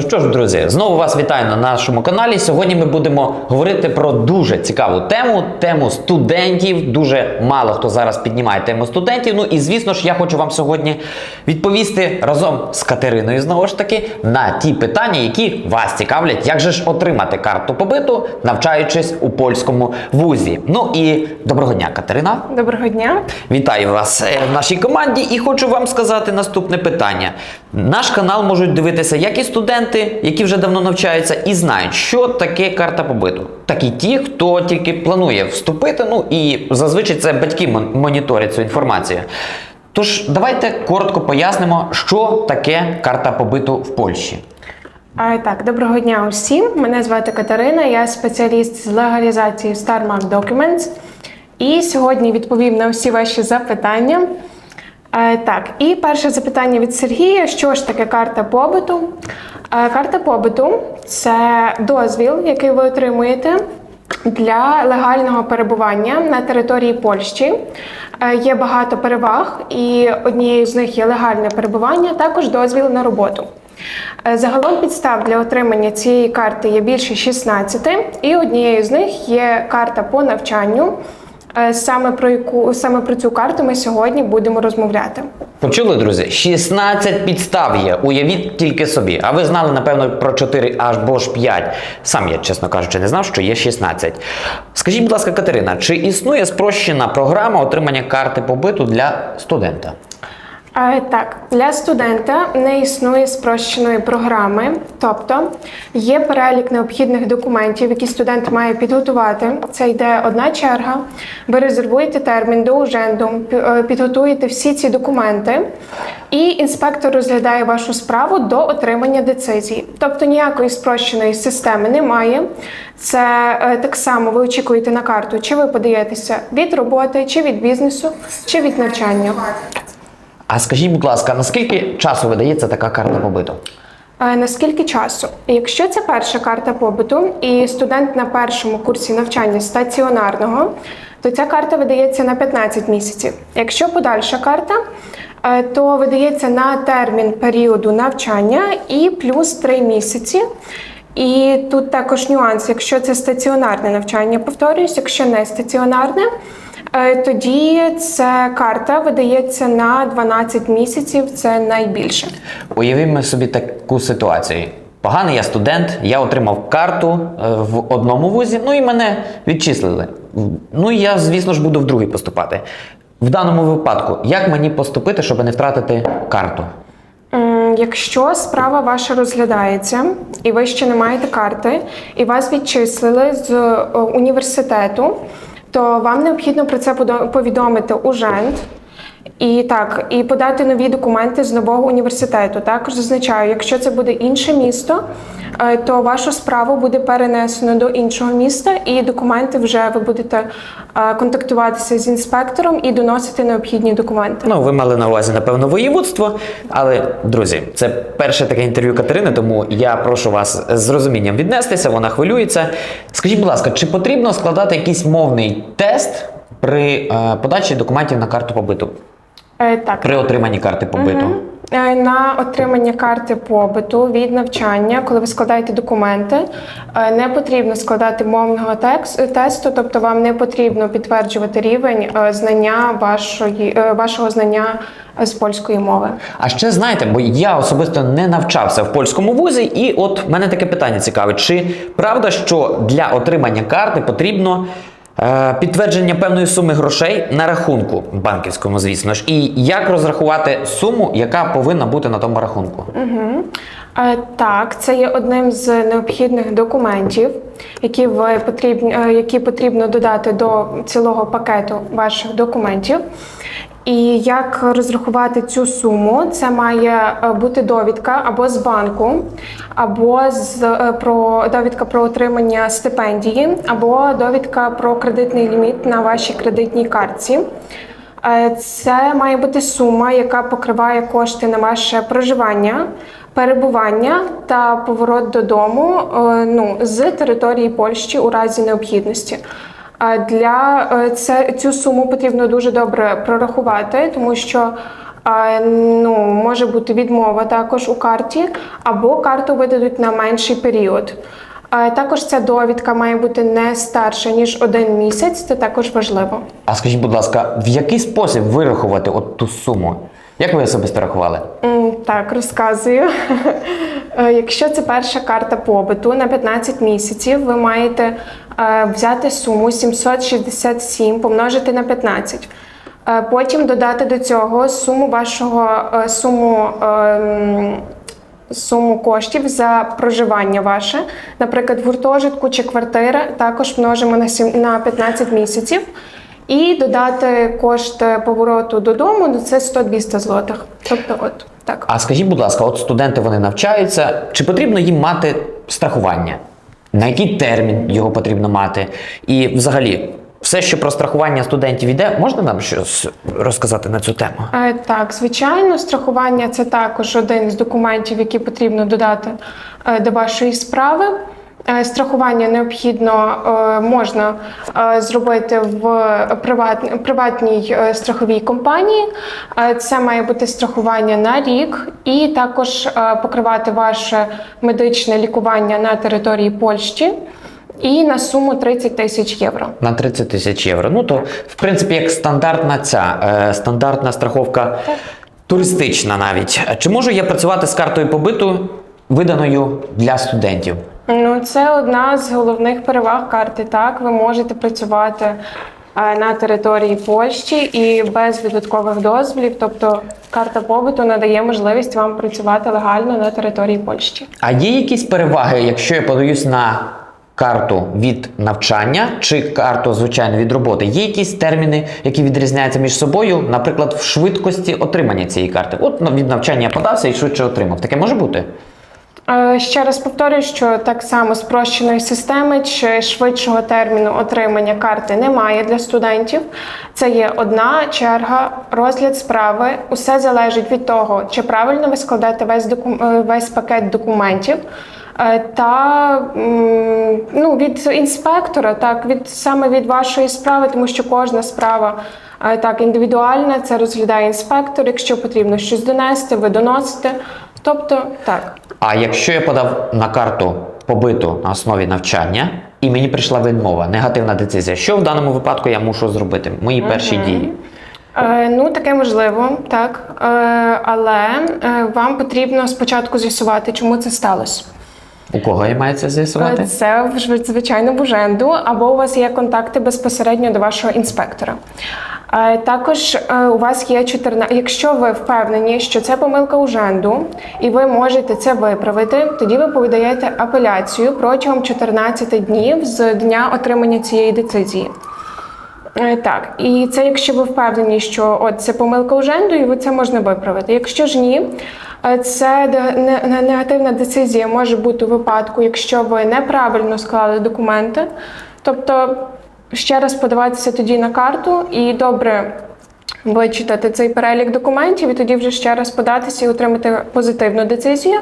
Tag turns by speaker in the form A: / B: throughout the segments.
A: Ну що ж, друзі, знову вас вітаю на нашому каналі. Сьогодні ми будемо говорити про дуже цікаву тему тему студентів. Дуже мало хто зараз піднімає тему студентів. Ну і звісно ж, я хочу вам сьогодні відповісти разом з Катериною знову ж таки на ті питання, які вас цікавлять, як же ж отримати карту побиту, навчаючись у польському вузі. Ну і доброго дня, Катерина.
B: Доброго дня.
A: Вітаю вас е, в нашій команді і хочу вам сказати наступне питання. Наш канал можуть дивитися як і студенти, які вже давно навчаються, і знають, що таке карта побиту. Так і ті, хто тільки планує вступити. Ну і зазвичай це батьки моніторять цю інформацію. Тож давайте коротко пояснимо, що таке карта побиту в Польщі.
B: Так, доброго дня усім. Мене звати Катерина, я спеціаліст з легалізації StarMark Documents. І сьогодні відповім на всі ваші запитання. Е, так, і перше запитання від Сергія: що ж таке карта побиту? Карта побиту це дозвіл, який ви отримуєте для легального перебування на території Польщі. Е, Є багато переваг, і однією з них є легальне перебування, також дозвіл на роботу. Е, Загалом підстав для отримання цієї карти є більше 16, і однією з них є карта по навчанню. Е, Саме про яку саме про цю карту ми сьогодні будемо розмовляти.
A: Почули, друзі? 16 підстав є. Уявіть тільки собі. А ви знали, напевно, про 4 або ж 5. Сам я, чесно кажучи, не знав, що є 16. Скажіть, будь ласка, Катерина, чи існує спрощена програма отримання карти побиту для студента?
B: Так, для студента не існує спрощеної програми, тобто є перелік необхідних документів, які студент має підготувати. Це йде одна черга. Ви резервуєте термін до уженду, е, підготуєте всі ці документи, і інспектор розглядає вашу справу до отримання децизії. Тобто ніякої спрощеної системи немає. Це е, так само ви очікуєте на карту, чи ви подаєтеся від роботи, чи від бізнесу, чи від навчання.
A: А скажіть, будь ласка, наскільки часу видається така карта побиту?
B: Е, Наскільки часу? Якщо це перша карта побуту і студент на першому курсі навчання стаціонарного, то ця карта видається на 15 місяців. Якщо подальша карта, е, то видається на термін періоду навчання і плюс 3 місяці. І тут також нюанс, якщо це стаціонарне навчання, повторююсь, якщо не стаціонарне, тоді ця карта видається на 12 місяців, це найбільше.
A: Уявімо собі таку ситуацію. Поганий я студент, я отримав карту е, в одному вузі, ну і мене відчислили. Ну і я, звісно ж, буду в другий поступати. В даному випадку, як мені поступити, щоб не втратити карту?
B: Якщо справа ваша розглядається, і ви ще не маєте карти, і вас відчислили з е, університету, то вам необхідно про це повідомити ужент. І так, і подати нові документи з нового університету. Також зазначаю, якщо це буде інше місто, е, то вашу справу буде перенесено до іншого міста, і документи вже ви будете е, контактуватися з інспектором і доносити необхідні документи.
A: Ну, ви мали на увазі, напевно, воєводство. Але, друзі, це перше таке інтерв'ю Катерини, тому я прошу вас з розумінням віднестися, вона хвилюється. Скажіть, будь ласка, чи потрібно складати якийсь мовний тест при е, подачі документів на карту побиту?
B: Е, Так,
A: При отриманні карти побиту?
B: Е, На отримання карти побиту від навчання, коли ви складаєте документи, е, не потрібно складати мовного текс- тесту, тобто вам не потрібно підтверджувати рівень е, знання вашої, е, вашого знання з польської мови.
A: А ще знаєте, бо я особисто не навчався в польському вузі, і от мене таке питання цікавить: чи правда, що для отримання карти потрібно підтвердження певної суми грошей на рахунку банківському, звісно ж, і як розрахувати суму, яка повинна бути на тому рахунку?
B: Е, Так, це є одним з необхідних документів, які ви потрібні, е, які потрібно додати до цілого пакету ваших документів. І як розрахувати цю суму? Це має е, бути довідка або з банку, або з е, про довідка про отримання стипендії, або довідка про кредитний ліміт на вашій кредитній картці. Е, Це має бути сума, яка покриває кошти на ваше проживання, перебування та поворот додому ну, з території Польщі у разі необхідності. А Для е, це цю суму потрібно дуже добре прорахувати, тому що ну, може бути відмова також у карті, або карту видадуть на менший період. Також ця довідка має бути не старша ніж один місяць. Це також важливо.
A: А скажіть, будь ласка, в який спосіб вирахувати от ту суму? Як ви особисто рахували?
B: Так, розказую. Е, Якщо це перша карта побиту на 15 місяців, ви маєте взяти суму 767 помножити на 15. Е, Потім додати до цього суму вашого е, суму. ем, Суму коштів за проживання ваше, наприклад, в гуртожитку чи квартира, також множимо на 15 місяців. І додати кошт повороту додому, ну це 100-200 злотих. Тобто, от так.
A: А скажіть, будь ласка, от студенти вони навчаються, чи потрібно їм мати страхування? На який термін його потрібно мати? І взагалі, все, що про страхування студентів іде, можна нам щось розказати на цю тему?
B: Е, Так, звичайно, страхування це також один з документів, які потрібно додати е, до вашої справи. Е, Страхування необхідно е, можна е, зробити в приват, приватній страховій компанії. Це має бути страхування на рік і також покривати ваше медичне лікування на території Польщі і на суму 30 тисяч євро.
A: На 30 тисяч євро. Ну то, в принципі, як стандартна ця е, стандартна страховка туристична навіть. Чи можу я працювати з картою побиту, виданою для студентів?
B: Ну, це одна з головних переваг карти. Так, ви можете працювати е, на території Польщі і без додаткових дозволів. Тобто, карта побуту надає можливість вам працювати легально на території Польщі.
A: А є якісь переваги, якщо я подаюсь на карту від навчання чи карту, звичайно, від роботи? Є якісь терміни, які відрізняються між собою, наприклад, в швидкості отримання цієї карти? От від навчання я подався і швидше отримав. Таке може бути?
B: Е, Ще раз повторюю, що так само спрощеної системи чи швидшого терміну отримання карти немає для студентів. Це є одна черга, розгляд справи. Усе залежить від того, чи правильно ви складете весь докум... е, весь пакет документів. е, Та ну, від інспектора, так від саме від вашої справи, тому що кожна справа так індивідуальна, це розглядає інспектор. Якщо потрібно щось донести, ви доносите. Тобто так.
A: А якщо я подав на карту побиту на основі навчання, і мені прийшла відмова, негативна децизія, що в даному випадку я мушу зробити? Мої перші дії.
B: Е, ну, таке можливо, так. Е, але е, вам потрібно спочатку з'ясувати, чому це сталося.
A: У кого я маю це з'ясувати?
B: Це звичайно в Уженду, або у вас є контакти безпосередньо до вашого інспектора. Е, Також е, у вас є 14... Якщо ви впевнені, що це помилка Уженду, і ви можете це виправити, тоді ви подаєте апеляцію протягом 14 днів з дня отримання цієї децизії. Е, Так, і це якщо ви впевнені, що от це помилка Уженду, і ви це можна виправити. Якщо ж ні, е, це негативна децизія може бути у випадку, якщо ви неправильно склали документи. Тобто ще раз подаватися тоді на карту і добре вичитати цей перелік документів, і тоді вже ще раз податися і отримати позитивну децизію.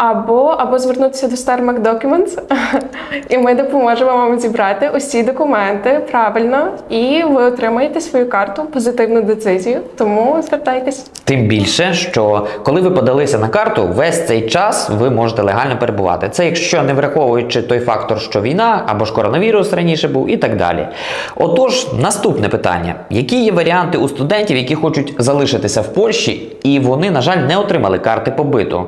B: Або, або звернутися до StarMac Documents, і ми допоможемо вам зібрати усі документи правильно, і ви отримаєте свою карту, позитивну децизію. Тому звертайтесь.
A: Тим більше, що коли ви подалися на карту, весь цей час ви можете легально перебувати. Це якщо не враховуючи той фактор, що війна або ж коронавірус раніше був, і так далі. Отож, наступне питання: які є варіанти у студентів, які хочуть залишитися в Польщі, і вони, на жаль, не отримали карти побиту?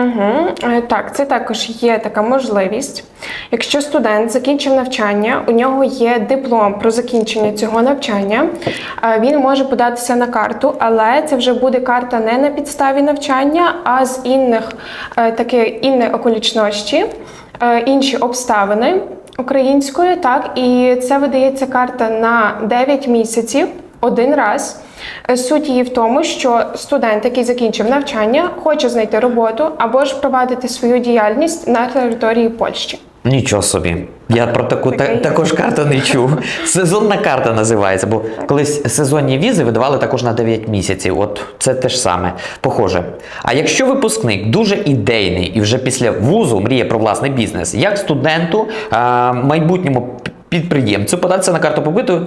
B: Угу. Так, це також є така можливість. Якщо студент закінчив навчання, у нього є диплом про закінчення цього навчання, е, він може податися на карту, але це вже буде карта не на підставі навчання, а з інних е, таке інне околічності, інші обставини українською. Так, і це видається карта на 9 місяців один раз. Е, Суть її в тому, що студент, який закінчив навчання, хоче знайти роботу або ж провадити свою діяльність на території Польщі.
A: Нічого собі. Я про таку та, також карту не чув. Сезонна карта називається, бо колись сезонні візи видавали також на 9 місяців. От це те ж саме, похоже. А якщо випускник дуже ідейний і вже після вузу мріє про власний бізнес, як студенту, а, майбутньому підприємцю податися на карту побиту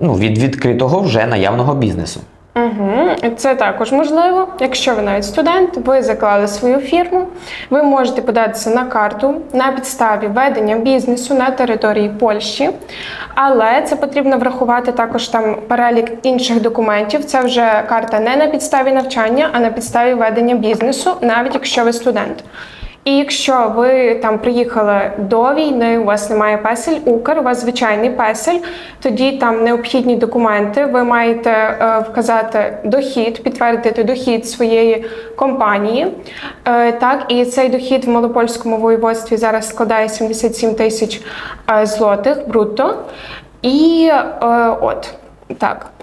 A: ну, від відкритого вже наявного бізнесу?
B: Угу. Це також можливо. Якщо ви навіть студент, ви заклали свою фірму, ви можете податися на карту на підставі ведення бізнесу на території Польщі, але це потрібно врахувати також там перелік інших документів. Це вже карта не на підставі навчання, а на підставі ведення бізнесу, навіть якщо ви студент. І якщо ви там приїхали до війни, у вас немає песель Укр, у вас звичайний песель, тоді там необхідні документи. Ви маєте е, вказати дохід, підтвердити дохід своєї компанії. Е, так, і цей дохід в малопольському воєводстві зараз складає 77 тисяч е, злотих брутто. І е, от так.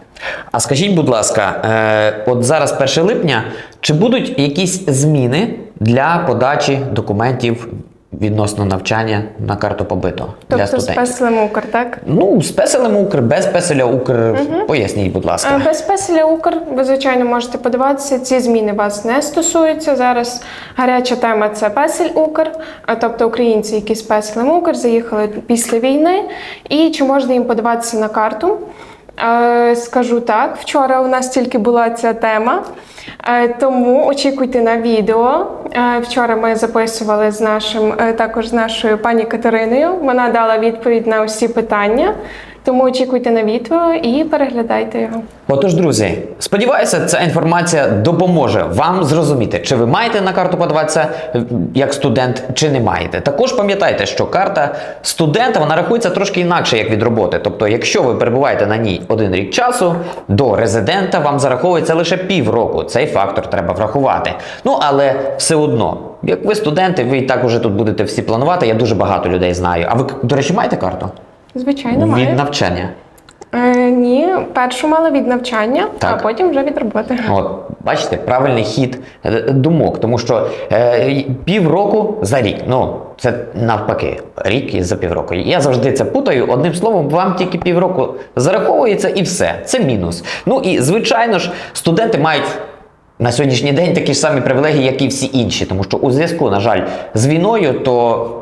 A: А скажіть, будь ласка, е, от зараз 1 липня, чи будуть якісь зміни для подачі документів відносно навчання на карту побиту для
B: Тобто з песелем Укр, так?
A: Ну, з песелем Укр, без песеля Укр. Поясніть, будь ласка.
B: Е, Без песеля Укр ви звичайно можете подаватися. Ці зміни вас не стосуються. Зараз гаряча тема це песель Укр, тобто українці, які з песелем Укр заїхали після війни, і чи можна їм подаватися на карту? Е, Скажу так, вчора у нас тільки була ця тема, е, тому очікуйте на відео. Е, Вчора ми записували з нашим також з нашою пані Катериною. Вона дала відповідь на усі питання. Тому очікуйте на відео і переглядайте його.
A: Отож, друзі, сподіваюся, ця інформація допоможе вам зрозуміти, чи ви маєте на карту подаватися е, як студент, чи не маєте. Також пам'ятайте, що карта студента вона рахується трошки інакше, як від роботи. Тобто, якщо ви перебуваєте на ній один рік часу, до резидента вам зараховується лише півроку. Цей фактор треба врахувати. Ну але все одно. Як ви студенти, ви і так уже тут будете всі планувати. Я дуже багато людей знаю. А ви, до речі, маєте карту?
B: Звичайно,
A: від
B: маю.
A: навчання.
B: Е, ні, першу мала від навчання,
A: Так.
B: а потім вже від роботи.
A: От, бачите, правильний хід е, думок, тому що е, півроку за рік. Ну, це навпаки, рік і за півроку. Я завжди це путаю. Одним словом, вам тільки півроку зараховується і все. Це мінус. Ну і звичайно ж, студенти мають. На сьогоднішній день такі ж самі привілегії, як і всі інші, тому що у зв'язку, на жаль, з війною, то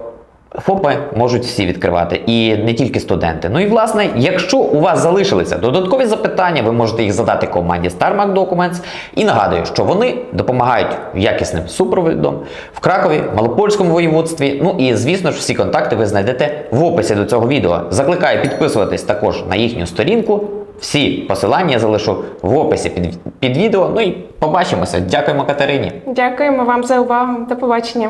A: ФОПи можуть всі відкривати, і не тільки студенти. Ну і власне, якщо у вас залишилися додаткові запитання, ви можете їх задати команді StarMac Documents. І нагадую, що вони допомагають якісним супровідом в Кракові, Малопольському воєводстві. Ну і звісно ж, всі контакти ви знайдете в описі до цього відео. Закликаю підписуватись також на їхню сторінку. Всі посилання я залишу в описі під, під відео. Ну і побачимося. Дякуємо Катерині.
B: Дякуємо вам за увагу. До побачення.